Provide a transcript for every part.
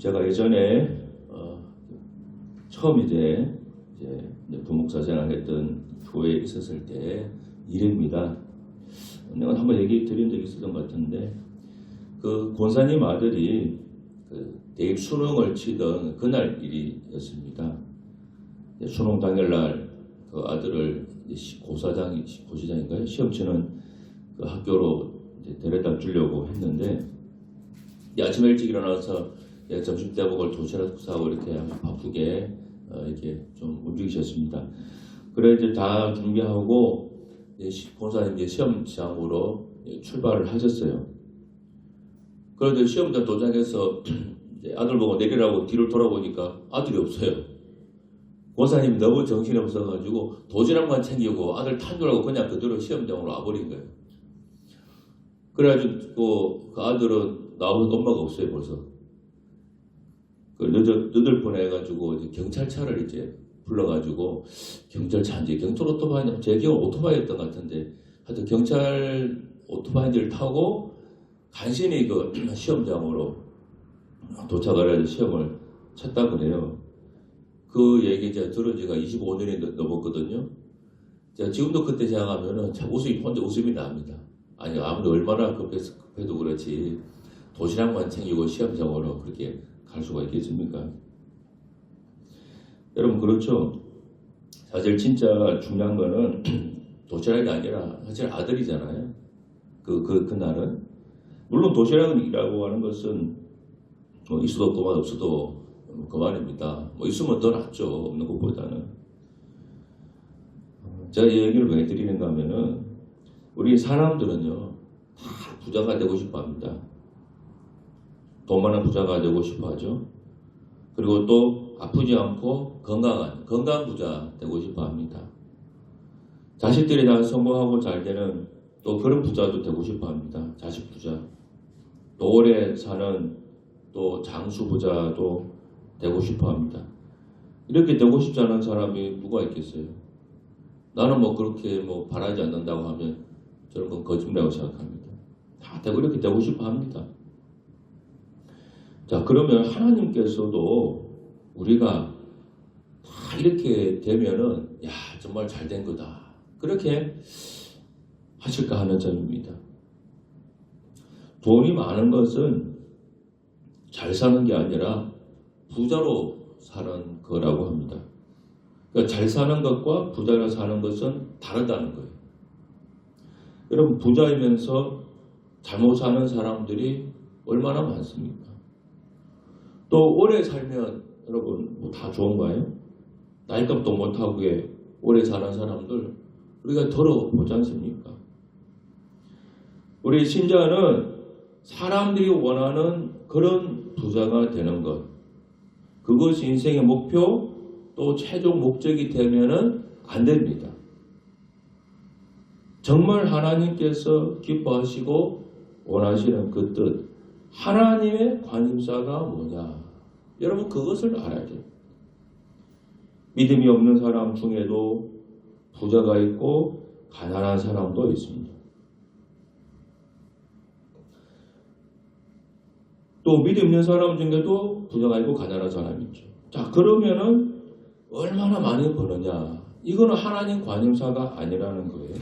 제가 예전에 어, 처음 이제, 이제 부목사 생활 했던 교회에 있었을 때 일입니다. 내가 한번 얘기 드린 적이 있었던 것 같은데 그 권사님 아들이 그 대입 수능을 치던 그날 일이었습니다. 수능 당일날 그 아들을 고사장이 고시장인가요? 시험 치는 그 학교로 데려다 주려고 했는데 이제 아침 일찍 일어나서 이제 점심 때 먹을 도시락 사고 이렇게 바쁘게 어, 이렇게 좀 움직이셨습니다. 그래 이제 다 준비하고 시- 권사님 이제 시험장으로 이제 출발을 하셨어요. 그런데 시험장 도착해서 아들 보고 내리라고 뒤를 돌아보니까 아들이 없어요. 권사님이 너무 정신이 없어가지고 도시락만 챙기고 아들 탄줄 알고 그냥 그대로 시험장으로 와버린 거예요. 그래가지고 그 아들은 나오는 엄마가 없어요 벌써. 그 늦어, 늦을 뻔해가지고 이제 경찰차를 이제 불러가지고 경찰차인지 경찰 오토바이인지 제 기억은 오토바이였던 것 같은데 하여튼 경찰 오토바이를 타고 간신히 그 시험장으로 도착을 해서 시험을 쳤다 그래요. 그 얘기 제가 들은 지가 25년이 넘었거든요. 제가 지금도 그때 생각하면은 참 웃음이 혼자 웃음이 납니다. 아니 아무리 얼마나 급해서 급해도 그렇지 도시락만 챙기고 시험장으로 그렇게 갈 수가 있겠습니까? 여러분 그렇죠. 사실 진짜 중요한 거는 도시락이 아니라 사실 아들이잖아요. 그, 그, 그날은. 물론 도시락이라고 하는 것은 뭐 있어도 그만 없어도 그만입니다. 뭐 있으면 더 낫죠. 없는 것보다는. 제가 이 얘기를 왜 드리는가 하면은 우리 사람들은요 다 부자가 되고 싶어 합니다. 돈 많은 부자가 되고 싶어 하죠. 그리고 또 아프지 않고 건강한 건강 부자 되고 싶어 합니다. 자식들이 다 성공하고 잘 되는 또 그런 부자도 되고 싶어 합니다. 자식 부자. 또 오래 사는 또 장수 부자도 되고 싶어 합니다. 이렇게 되고 싶지 않은 사람이 누가 있겠어요? 나는 뭐 그렇게 뭐 바라지 않는다고 하면 저는 거짓말이라고 생각합니다. 다 되고 이렇게 되고 싶어 합니다. 자, 그러면 하나님께서도 우리가 다 이렇게 되면은 야, 정말 잘 된 거다. 그렇게 하실까 하는 점입니다. 돈이 많은 것은 잘 사는 게 아니라 부자로 사는 거라고 합니다. 그러니까 잘 사는 것과 부자로 사는 것은 다르다는 거예요. 여러분 부자이면서 잘못 사는 사람들이 얼마나 많습니까? 또 오래 살면 여러분 뭐 다 좋은가요? 나이값도 못하게 오래 사는 사람들 우리가 더러보지 않습니까? 우리 신자는 사람들이 원하는 그런 부자가 되는 것 그것이 인생의 목표 또 최종 목적이 되면은 안 됩니다. 정말 하나님께서 기뻐하시고 원하시는 그 뜻, 하나님의 관심사가 뭐냐? 여러분 그것을 알아야 돼요. 믿음이 없는 사람 중에도 부자가 있고 가난한 사람도 있습니다. 또 믿음 있는 사람 중에도 부자가 있고 가난한 사람이 있죠. 자 그러면은 얼마나 많이 버느냐? 이거는 하나님 관심사가 아니라는 거예요.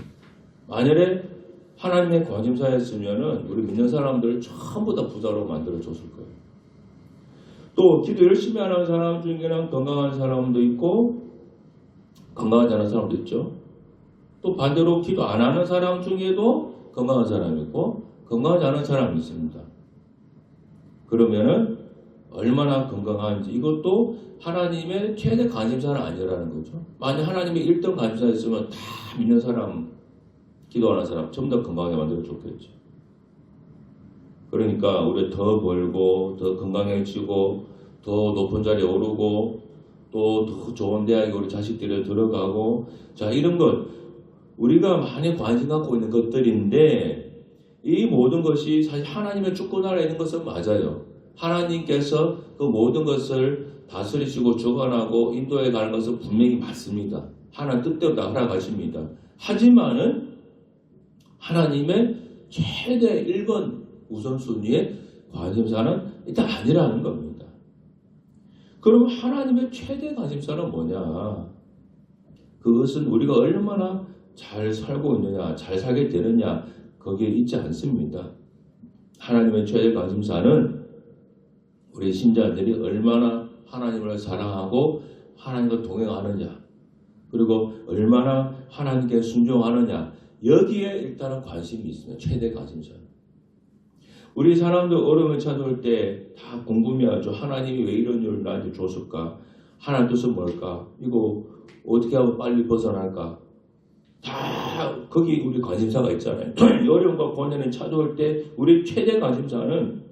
만약에 하나님의 관심사였으면은 우리 믿는 사람들 전부 다 부자로 만들어 줬을 거예요. 또 기도 열심히 하는 사람 중에는 건강한 사람도 있고 건강하지 않은 사람도 있죠. 또 반대로 기도 안 하는 사람 중에도 건강한 사람이 있고 건강하지 않은 사람이 있습니다. 그러면은 얼마나 건강한지 이것도 하나님의 최대 관심사는 아니라는 거죠. 만약 하나님의 1등 관심사였으면 다 믿는 사람, 기도하는 사람 다 건강하게 만들어 줬겠죠. 그러니까 우리 더 벌고 더 건강해지고 더 높은 자리에 오르고 또 더 좋은 대학에 우리 자식들이 들어가고 자 이런 것 우리가 많이 관심 갖고 있는 것들인데 이 모든 것이 사실 하나님의 주권 아래 있는 것은 맞아요. 하나님께서 그 모든 것을 다스리시고 주관하고 인도해 가는 것은 분명히 맞습니다. 하나님 뜻대로 다 허락하십니다. 하지만은 하나님의 최대 1번 우선순위의 관심사는 일단 아니라는 겁니다. 그럼 하나님의 최대 관심사는 뭐냐? 그것은 우리가 얼마나 잘 살고 있느냐, 잘 살게 되느냐, 거기에 있지 않습니다. 하나님의 최대 관심사는 우리 신자들이 얼마나 하나님을 사랑하고 하나님과 동행하느냐, 그리고 얼마나 하나님께 순종하느냐, 여기에 일단은 관심이 있습니다. 최대 관심사는. 우리 사람들 어려움을 찾아올 때다 궁금해하죠. 하나님이 왜 이런 일을 나한테 줬을까? 하나님 뜻은 뭘까? 이거 어떻게 하면 빨리 벗어날까? 다 거기 우리 관심사가 있잖아요. 이 어려움과 고뇌는 찾아올 때 우리 최대 관심사는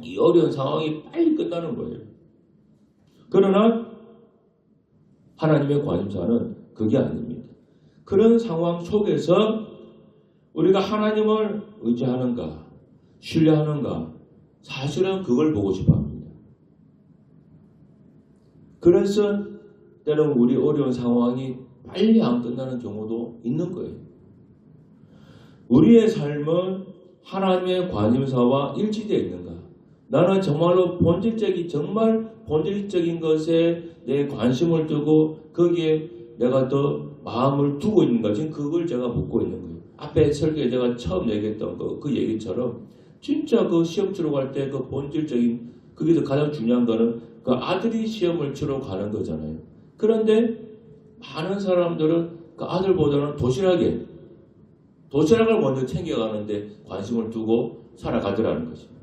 이 어려운 상황이 빨리 끝나는 거예요. 그러나 하나님의 관심사는 그게 아닙니다. 그런 상황 속에서 우리가 하나님을 의지하는가, 신뢰하는가, 사실은 그걸 보고 싶어 합니다. 그래서 때로는 우리 어려운 상황이 빨리 안 끝나는 경우도 있는 거예요. 우리의 삶은 하나님의 관심사와 일치되어 있는가? 나는 정말로 본질적인 정말 본질적인 것에 내 관심을 두고 거기에 내가 더 마음을 두고 있는가? 지금 그걸 제가 묻고 있는 거예요. 앞에 설교에 제가 처음 얘기했던 그, 그 얘기처럼 진짜 그 시험 치러 갈 때 그 본질적인 거기서 가장 중요한 거는 그 아들이 시험을 치러 가는 거잖아요. 그런데 많은 사람들은 그 아들보다는 도시락에 도시락을 먼저 챙겨가는데 관심을 두고 살아가더라는 것입니다.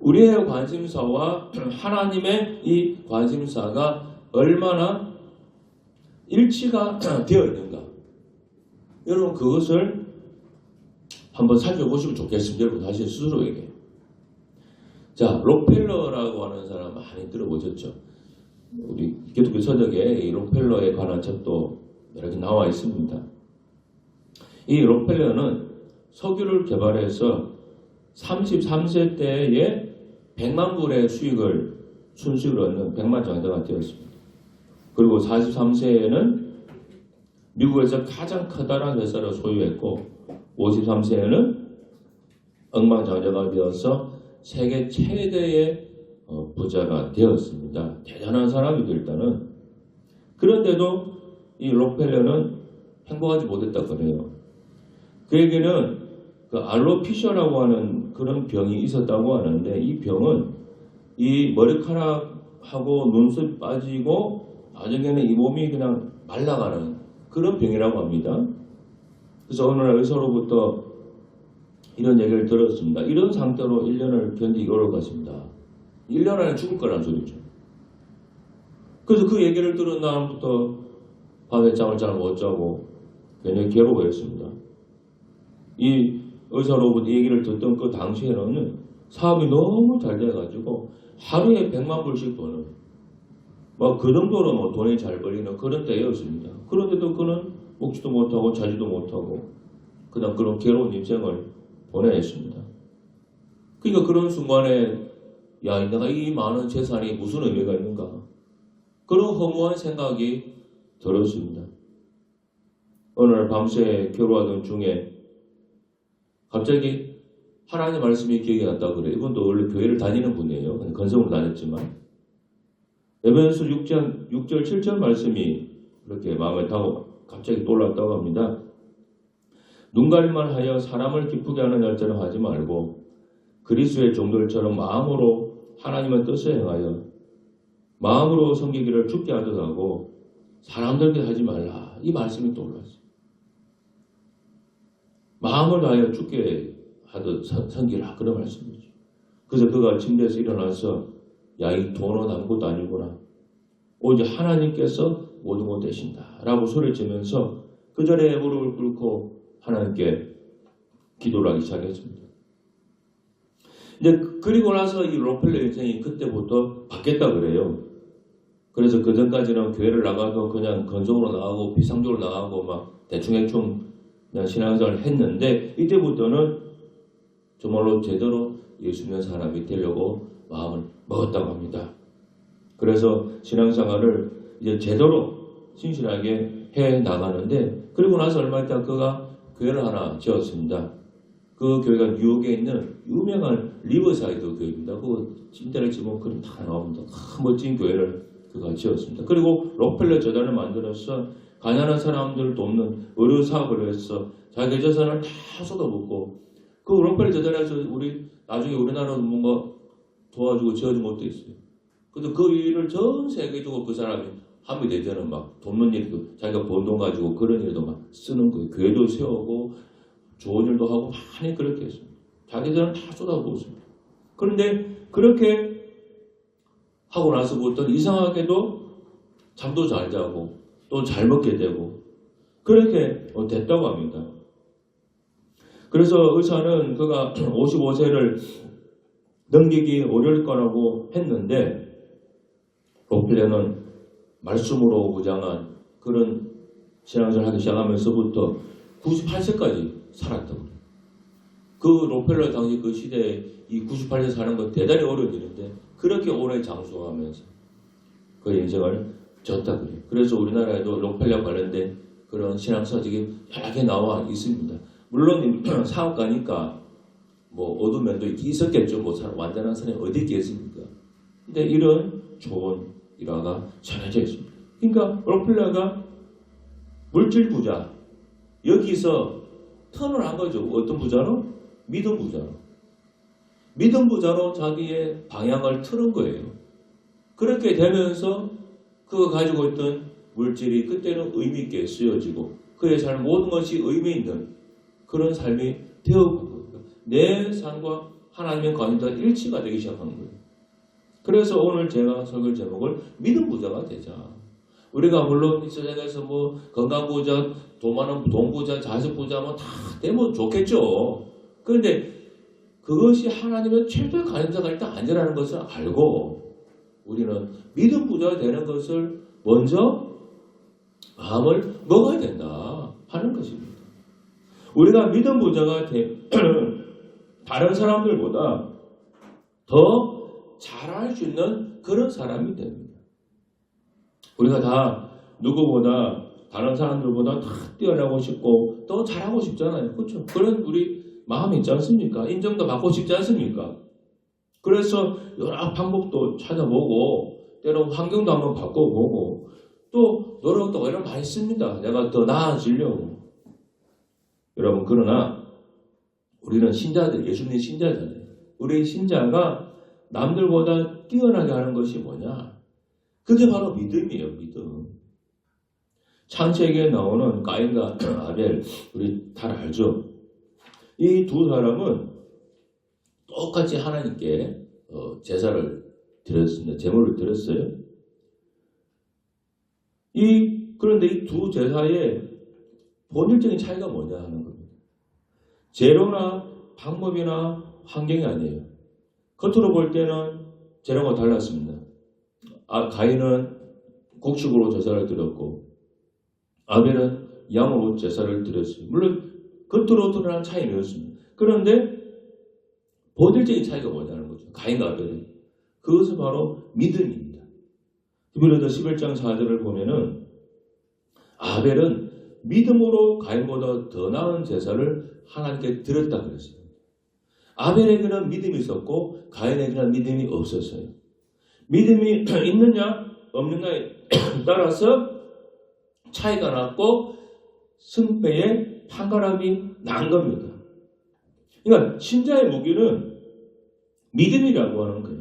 우리의 관심사와 하나님의 이 관심사가 얼마나 일치가 되어 있는가. 여러분 그것을 한번 살펴보시면 좋겠습니다. 여러분 다시 스스로에게. 자, 록펠러라고 하는 사람 많이 들어보셨죠? 우리 기독교 서적에 이 록펠러에 관한 책도 개 나와 있습니다. 이 록펠러는 석유를 개발해서 33세 때에 100만 불의 수익을 순수익을 얻는 100만 장자가 되었습니다. 그리고 43세에는 미국에서 가장 커다란 회사를 소유했고 53세에는 억만장자가 되어서 세계 최대의 어, 부자가 되었습니다. 대단한 사람이죠 일단은. 그런데도 이 록펠러는 행복하지 못했다 그래요. 그에게는 그 알로피셔라고 하는 그런 병이 있었다고 하는데 이 병은 이 머리카락하고 눈썹 빠지고 나중에는 이 몸이 그냥 말라가는 그런 병이라고 합니다. 그래서 어느 날 의사로부터 이런 얘기를 들었습니다. 이런 상태로 1년을 견디기 같습니다. 1년 안에 죽을 거라는 소리죠. 그래서 그 얘기를 들은 다음부터 밤에 잠을 잘 못 자고 굉장히 괴로워했습니다. 이 의사로부터 얘기를 듣던 그 당시에는 사업이 너무 잘 돼가지고 하루에 100만 불씩 버는 막 그 정도로 뭐 돈이 잘 벌리는 그런 때였습니다. 그런데도 그는 먹지도 못하고 자지도 못하고 그냥 그런 괴로운 인생을 보내야 했습니다. 그러니까 그런 순간에 야 내가 이 많은 재산이 무슨 의미가 있는가 그런 허무한 생각이 들었습니다. 날 밤새 괴로워하던 중에 갑자기 하나님의 말씀이 기억이 났다 그래요. 이분도 원래 교회를 다니는 분이에요. 건성으로 다녔지만 에베소서 6장 6절 7절 말씀이 그렇게 마음에 타고 갑자기 떠올랐다고 합니다. 눈 가림만 하여 사람을 기쁘게 하는 열쇠를 하지 말고 그리스의 종들처럼 마음으로 하나님의 뜻을 행하여 마음으로 섬기기를 죽게 하듯 하고 사람들께 하지 말라. 이 말씀이 떠올랐어요. 마음을 다하여 죽게 하듯 섬기라. 그런 말씀이죠. 그래서 그가 침대에서 일어나서 야, 이 돈은 아무것도 아니구나. 오직 하나님께서 모든 것 되신다. 라고 소리치면서 그 자리에 무릎을 꿇고 하나님께 기도를 하기 시작했습니다. 이제 그리고 나서 이 로펠러 인생이 그때부터 바뀌었다 그래요. 그래서 그 전까지는 교회를 나가도 그냥 건성으로 나가고 비상적으로 나가고 막 대충대충 그냥 신앙생활을 했는데 이때부터는 정말로 제대로 예수 믿는 사람이 되려고 마음을 먹었다고 합니다. 그래서 신앙생활을 이제 제대로 신실하게 해 나가는데 그리고 나서 얼마 있다 그가 교회를 하나 지었습니다. 그 교회가 뉴욕에 있는 유명한 리버사이드 교회입니다. 그 인터넷 지금 그런 다 나옵니다. 큰 멋진 교회를 그가 지었습니다. 그리고 록펠러 재단을 만들어서 가난한 사람들을 돕는 의료 사업을 해서 자기 재산을 다 쏟아붓고 그 록펠러 재단에서 우리 나중에 우리나라로 뭔가 도와주고 지어준 것도 있어요. 근데 그 일을 전 세계적으로 그 사람이 한미 대전은 막 돕는 일도 자기가 번 돈 가지고 그런 일도 막 쓰는 거예요. 교회도 세우고 좋은 일도 하고 많이 그렇게 했습니다. 자기들은 다 쏟아부고 있습니다. 그런데 그렇게 하고 나서부터 이상하게도 잠도 잘 자고 또 잘 먹게 되고 그렇게 어, 됐다고 합니다. 그래서 의사는 그가 55세를 넘기기 어려울 거라고 했는데 록필레는 말씀으로 무장한 그런 신앙생활 하기 시작하면서부터 98세까지 살았다고. 그 록펠러 당시 그 시대에 이 98세 사는 건 대단히 어려운 일인데 그렇게 오래 장수하면서 그 인생을 졌다 그래요. 그래서 우리나라에도 록펠러 관련된 그런 신앙서적이 여러 개 나와 있습니다. 물론 사업가니까 뭐 어두운 면도 있었겠죠. 뭐 사- 완전한 사람이 어디 있겠습니까? 근데 이런 좋은 일화가 전해져 있습니다. 그러니까 록펠러가 물질 부자 여기서 턴을 한 거죠. 어떤 부자로? 믿음 부자로. 믿음 부자로 자기의 방향을 틀은 거예요. 그렇게 되면서 그가 가지고 있던 물질이 그때는 의미 있게 쓰여지고 그의 삶 모든 것이 의미 있는 그런 삶이 되어간 겁니다. 내 삶과 하나님의 관계가 일치가 되기 시작하는 거예요. 그래서 오늘 제가 설교 제목을 믿음 부자가 되자. 우리가 물론 이 세상에서 뭐 건강 부자, 돈 많은 돈 부자, 자식 부자 뭐 다 되면 좋겠죠. 그런데 그것이 하나님의 최고의 가능자가 일단 아니라는 것을 알고 우리는 믿음 부자가 되는 것을 먼저 마음을 먹어야 된다 하는 것입니다. 우리가 믿음 부자가 되, 다른 사람들보다 더 잘할 수 있는 그런 사람이 됩니다. 우리가 다 누구보다 다른 사람들보다 다 뛰어나고 싶고 더 잘하고 싶잖아요. 그렇죠? 그런 우리 마음이 있지 않습니까? 인정도 받고 싶지 않습니까? 그래서 여러 방법도 찾아보고 때로 환경도 한번 바꿔보고 또 노력도 오히려 많이 씁니다. 내가 더 나아지려고. 여러분 그러나 우리는 신자들, 예수님 신자잖아요. 우리 신자가 남들보다 뛰어나게 하는 것이 뭐냐? 그게 바로 믿음이에요, 믿음. 창세기에 나오는 가인과 아벨, 우리 다 알죠? 이 두 사람은 똑같이 하나님께 어, 제사를 드렸습니다. 제물을 드렸어요. 이, 그런데 이 두 제사의 본질적인 차이가 뭐냐 하는 겁니다. 재료나 방법이나 환경이 아니에요. 겉으로 볼 때는 재료가 달랐습니다. 아, 가인은 곡식으로 제사를 드렸고 아벨은 양으로 제사를 드렸어요. 물론 겉으로 드러난 차이는 없습니다. 그런데 본질적인 차이가 뭐냐는 거죠. 가인과 아벨은. 그것은 바로 믿음입니다. 히브리서 11장 4절을 보면은 아벨은 믿음으로 가인보다 더 나은 제사를 하나님께 드렸다 그랬어요. 아벨에게는 믿음이 있었고 가인에게는 믿음이 없었어요. 믿음이 있느냐 없느냐에 따라서 차이가 났고 승패에 판가름이 난 겁니다. 그러니까 신자의 무기는 믿음이라고 하는 거예요.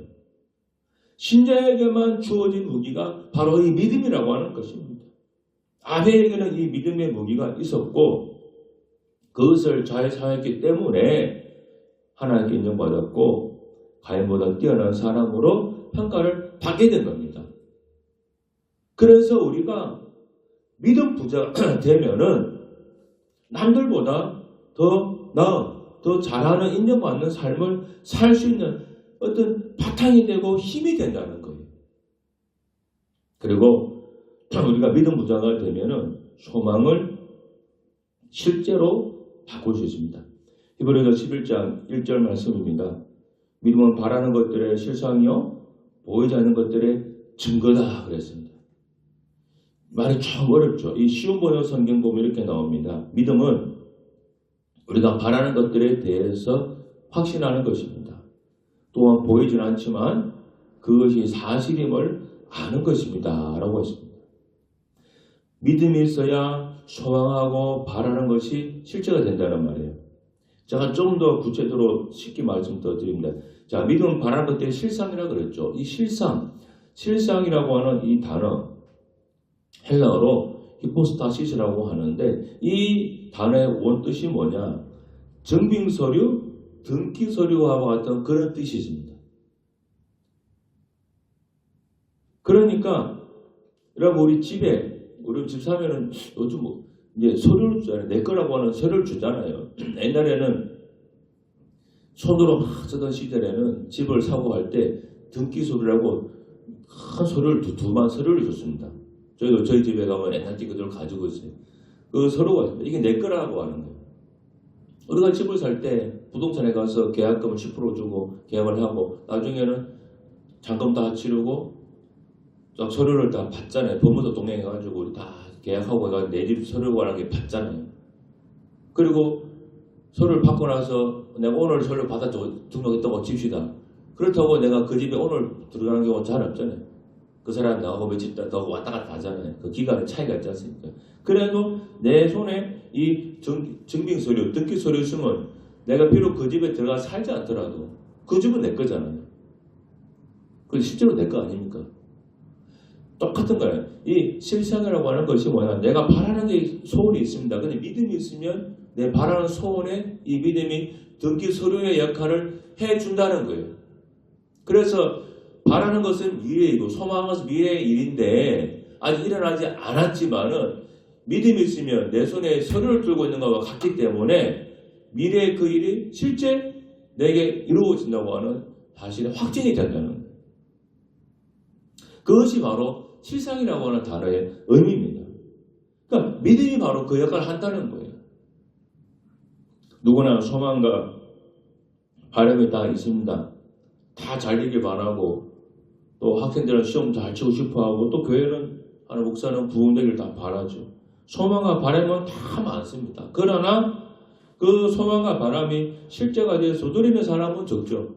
신자에게만 주어진 무기가 바로 이 믿음이라고 하는 것입니다. 아벨에게는 이 믿음의 무기가 있었고 그것을 잘 사용했기 때문에 하나님께 인정받았고 가인보다 뛰어난 사람으로 평가를 받게 된 겁니다. 그래서 우리가 믿음 부자 되면은 남들보다 더 나은, 더 잘하는 인정받는 삶을 살 수 있는 어떤 바탕이 되고 힘이 된다는 거예요. 그리고 우리가 믿음 부자가 되면은 소망을 실제로 바꿀 수 있습니다. 히브리서 11장 1절 말씀입니다. 믿음은 바라는 것들의 실상이요 보이지 않는 것들의 증거다 그랬습니다. 말이 참 어렵죠. 이 쉬운 번역 성경 보면 이렇게 나옵니다. 믿음은 우리가 바라는 것들에 대해서 확신하는 것입니다. 또한 보이진 않지만 그것이 사실임을 아는 것입니다. 라고 했습니다. 믿음이 있어야 소망하고 바라는 것이 실제가 된다는 말이에요. 제가 좀 더 구체적으로 쉽게 말씀 더 드립니다. 자, 믿음 바라는 것들이 실상이라 그랬죠. 이 실상, 실상이라고 하는 이 단어, 헬라어로 히포스타시스라고 하는데 이 단어의 원뜻이 뭐냐? 증빙서류, 등기서류와 같은 그런 뜻이 있습니다. 그러니까 여러분 우리 집에 우리 집 사면은 요즘 뭐 이제 서류를 주잖아요. 내 거라고 하는 서류를 주잖아요. 옛날에는 손으로 막 쓰던 시절에는 집을 사고 할 때 등기 서류라고 큰 서류를 두, 두만 서류를 줬습니다. 저희도 저희 집에 가면 옛날 띠그들 가지고 있어요. 그 서류가 있습니다. 이게 내 거라고 하는 거예요. 우리가 집을 살 때 부동산에 가서 계약금을 10% 주고 계약을 하고 나중에는 잔금 다 치르고 딱 서류를 다 받잖아요. 법무사 동행해가지고 우리 다 계약하고 해가지고 내집 서류관한 게 받잖아요. 그리고 서류를 받고 나서 내가 오늘 서류 받아 등록했다고 칩시다. 그렇다고 내가 그 집에 오늘 들어가는 경우 잘 없잖아요. 그 사람 나하고 며칠 나하고 왔다 갔다 하잖아요. 그 기간에 차이가 있지 않습니까? 그래도 내 손에 이 증, 증빙 서류, 등기 서류 있으면 내가 비록 그 집에 들어가 살지 않더라도 그 집은 내 거잖아요. 그 실제로 내 거 아닙니까? 똑같은 거예요. 이 실상이라고 하는 것이 뭐냐? 내가 바라는 게 소원이 있습니다. 근데 믿음이 있으면 내 바라는 소원에 이 믿음이 등기 서류의 역할을 해준다는 거예요. 그래서 바라는 것은 미래이고 소망하는 것은 미래의 일인데 아직 일어나지 않았지만은 믿음이 있으면 내 손에 서류를 들고 있는 것과 같기 때문에 미래의 그 일이 실제 내게 이루어진다고 하는 사실의 확증이 된다는 거예요. 그것이 바로 실상이라고 하는 단어의 의미입니다. 그러니까 믿음이 바로 그 역할을 한다는 거예요. 누구나 소망과 바람이 다 있습니다. 다잘 되길 바라고 또 학생들은 시험 잘 치고 싶어하고 또 교회는 하는 목사는 부흥되길 다 바라죠. 소망과 바람은 다 많습니다. 그러나 그 소망과 바람이 실제가 돼서 누리는 사람은 적죠.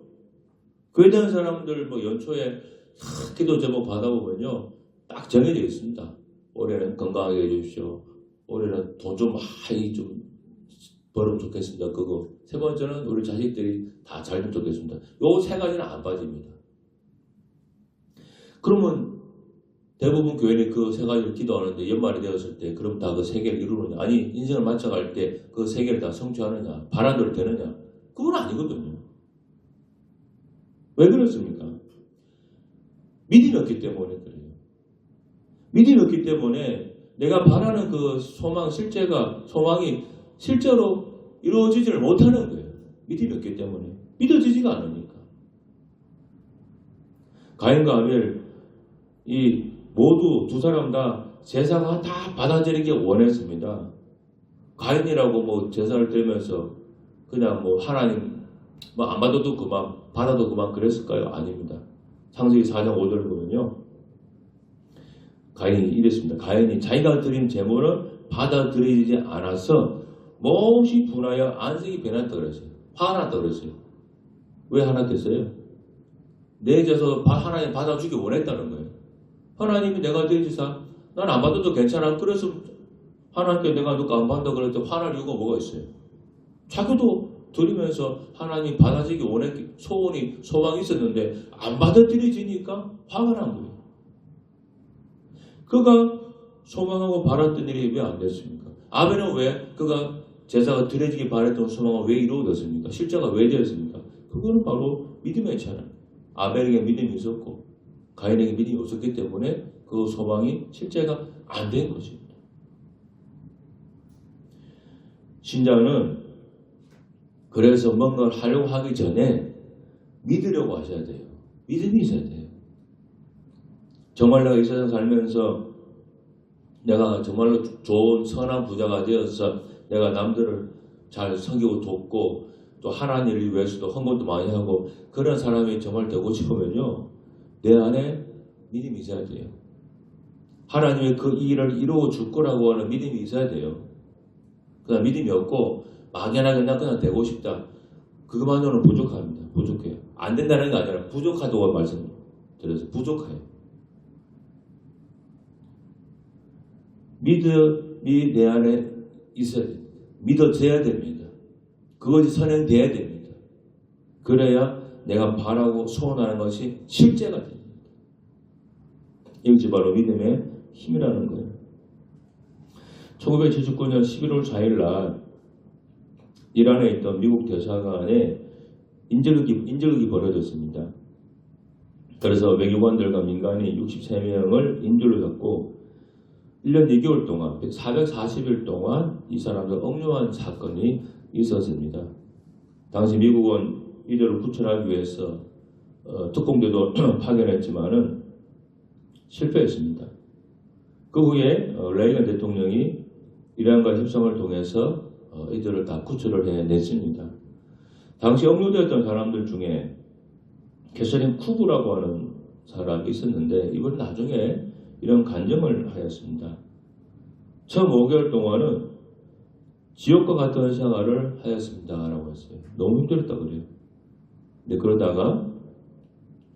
교회 다는 사람들 뭐 연초에 기도 제목 받아보면요. 딱 정해져 있습니다. 올해는 건강하게 해주십시오. 올해는 돈 좀 많이 좀 벌으면 좋겠습니다. 그거. 세 번째는 우리 자식들이 다잘 되면 좋겠습니다. 요 세 가지는 안 빠집니다. 그러면 대부분 교회는 그 세 가지를 기도하는데 연말이 되었을 때 그럼 다 그 세 개를 이루느냐? 아니 인생을 맞춰갈 때 그 세 개를 다 성취하느냐? 바란대로 되느냐? 그건 아니거든요. 왜 그렇습니까? 믿음이 없기 때문에 그래요. 믿음이 없기 때문에 내가 바라는 그 소망 실제가 소망이 실제로 이루어지지를 못하는 거예요. 믿음이 없기 때문에 믿어지지가 않으니까. 가인과 아벨 이 모두 두 사람 다 제사가 다 받아들이기 원했습니다. 가인이라고 뭐 제사를 드리면서 그냥 뭐 하나님 뭐 안 받아도 그만 받아도 그만 그랬을까요? 아닙니다. 창세기 4장 5절을 보면요. 가인이 이랬습니다. 가인이 자기가 드린 제물을 받아들이지 않아서 몹시 분하여 안색이 변했다 그랬어요. 화났다 그랬어요. 왜 화났겠어요? 내 제서 하나님 받아주기 원했다는 거예요. 하나님이 내가 드리지사 난 안 받아도 괜찮아. 그래서 하나님께 내가 누가 안 받는다 때 화날 이유가 뭐가 있어요? 자기도 드리면서 하나님 받아주기 원했기 소원이 소망이 있었는데 안 받아들여지니까 화가 난 거예요. 그가 소망하고 바랐던 일이 왜 안 됐습니까? 아벨은 왜 그가 제사가 드려지기 바랬던 소망은 왜 이루어졌습니까? 실제가 왜 되었습니까? 그거는 바로 믿음의 차는 아벨에게 믿음이 있었고 가인에게 믿음이 없었기 때문에 그 소망이 실제가 안된 것입니다. 신자는 그래서 뭔가를 하려고 하기 전에 믿으려고 하셔야 돼요. 믿음이 있어야 돼요. 정말 내가 이 세상 살면서 내가 정말로 좋은 선한 부자가 되어서 내가 남들을 잘 섬기고 돕고 또 하나님 을 위해서도 헌금도 많이 하고 그런 사람이 정말 되고 싶으면요 내 안에 믿음이 있어야 돼요. 하나님의 그 일을 이루어 줄 거라고 하는 믿음이 있어야 돼요. 그다음 믿음이 없고 막연하게 나 그냥 되고 싶다. 그것만으로는 부족합니다. 부족해요. 안 된다는 게 아니라 부족하다고 말씀드려서 부족해요. 믿음이 내 안에 있어야 됩니다. 믿어져야 됩니다. 그것이 선행돼야 됩니다. 그래야 내가 바라고 소원하는 것이 실제가 됩니다. 이것이 바로 믿음의 힘이라는 거예요. 1979년 11월 4일 날 이란에 있던 미국 대사관에 인질극이, 인질극이 벌어졌습니다. 그래서 외교관들과 민간인 63명을 인질로 잡고 1년 2개월 동안 440일 동안 이 사람들 억류한 사건이 있었습니다. 당시 미국은 이들을 구출하기 위해서 어, 특공대도 파견했지만은 실패했습니다. 그 후에 어, 레이건 대통령이 이란과 협상을 통해서 어, 이들을 다 구출을 해냈습니다. 당시 억류되었던 사람들 중에 캐서린 쿠브라고 하는 사람이 있었는데 이번 나중에 이런 간증을 하였습니다. 처음 5개월 동안은 지옥과 같은 생활을 하였습니다 라고 했어요. 너무 힘들었다 그래요. 근데 그러다가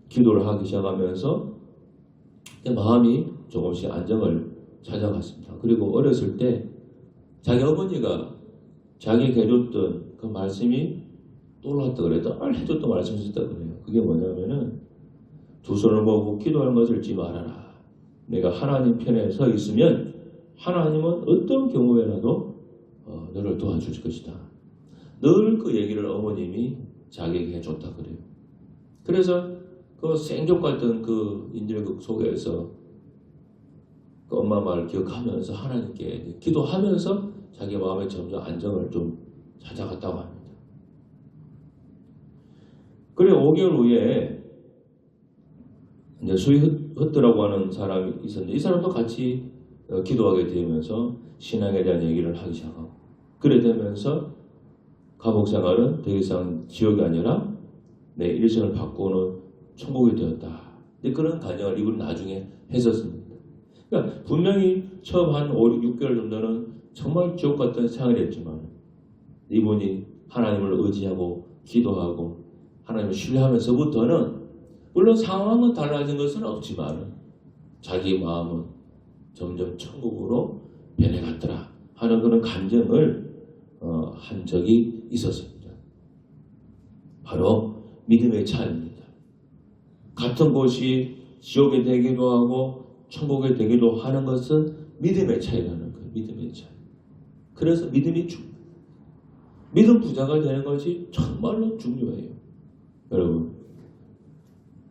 기도를 하기 시작하면서 마음이 조금씩 안정을 찾아갔습니다. 그리고 어렸을 때 자기 어머니가 자기에게 해줬던 그 말씀이 떠올랐다 그래요. 늘 해줬던 말씀이 있었다 그래요. 그게 뭐냐면은 두 손을 모으고 기도하는 것을 잊지 말아라. 내가 하나님 편에 서 있으면 하나님은 어떤 경우에라도 어, 너를 도와줄 것이다. 늘 그 얘기를 어머님이 자기에게 해줬다 그래요. 그래서 그 생존 같은 그 인질극 속에서 그 엄마 말을 기억하면서 하나님께 기도하면서 자기 마음에 점점 안정을 좀 찾아갔다고 합니다. 그래 5개월 후에 이제 수희 헛드라고 하는 사람이 있었는데 이 사람도 같이 어, 기도하게 되면서 신앙에 대한 얘기를 하기 시작하고 그래 되면서 감옥 생활은 더 이상 지옥이 아니라 내 일생을 바꾸는 천국이 되었다. 근데 그런 간증을 이분 나중에 했었습니다. 그러니까 분명히 처음 한 5, 6개월 정도는 정말 지옥 같은 생활이었지만 이분이 하나님을 의지하고 기도하고 하나님을 신뢰하면서부터는 물론 상황은 달라진 것은 없지만 자기 마음은 점점 천국으로 변해갔더라 하는 그런 감정을 어, 한 적이 있었습니다. 바로 믿음의 차이입니다. 같은 곳이 지옥이 되기도 하고 천국이 되기도 하는 것은 믿음의 차이라는 거예요. 믿음의 차이. 그래서 믿음이 중 믿음 부자가 되는 것이 정말로 중요해요. 여러분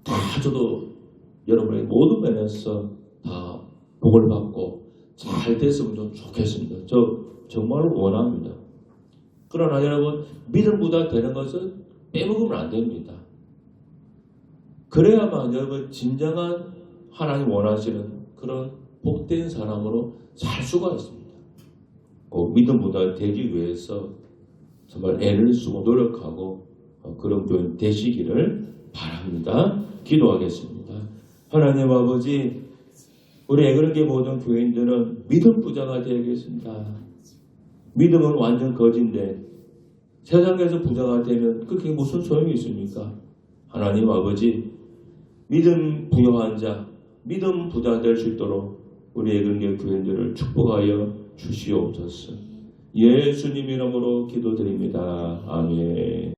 다 저도 여러분의 모든 면에서 다 복을 받고 잘 됐으면 좀 좋겠습니다. 저 정말 원합니다. 그러나 여러분 믿음 부자 되는 것은 빼먹으면 안 됩니다. 그래야만 여러분 진정한 하나님 원하시는 그런 복된 사람으로 살 수가 있습니다. 그 믿음보다 되기 위해서 정말 애를 쓰고 노력하고 어, 그런 분 되시기를 바랍니다. 기도하겠습니다. 하나님 아버지, 우리 애그런게 모든 교인들은 믿음 부자가 되겠습니다. 믿음은 완전 거진데 세상에서 부자가 되면 그게 무슨 소용이 있습니까? 하나님 아버지, 믿음 부여한 자, 믿음 부자 될 수 있도록 우리 애근교 교인들을 축복하여 주시옵소서. 예수님 이름으로 기도드립니다. 아멘.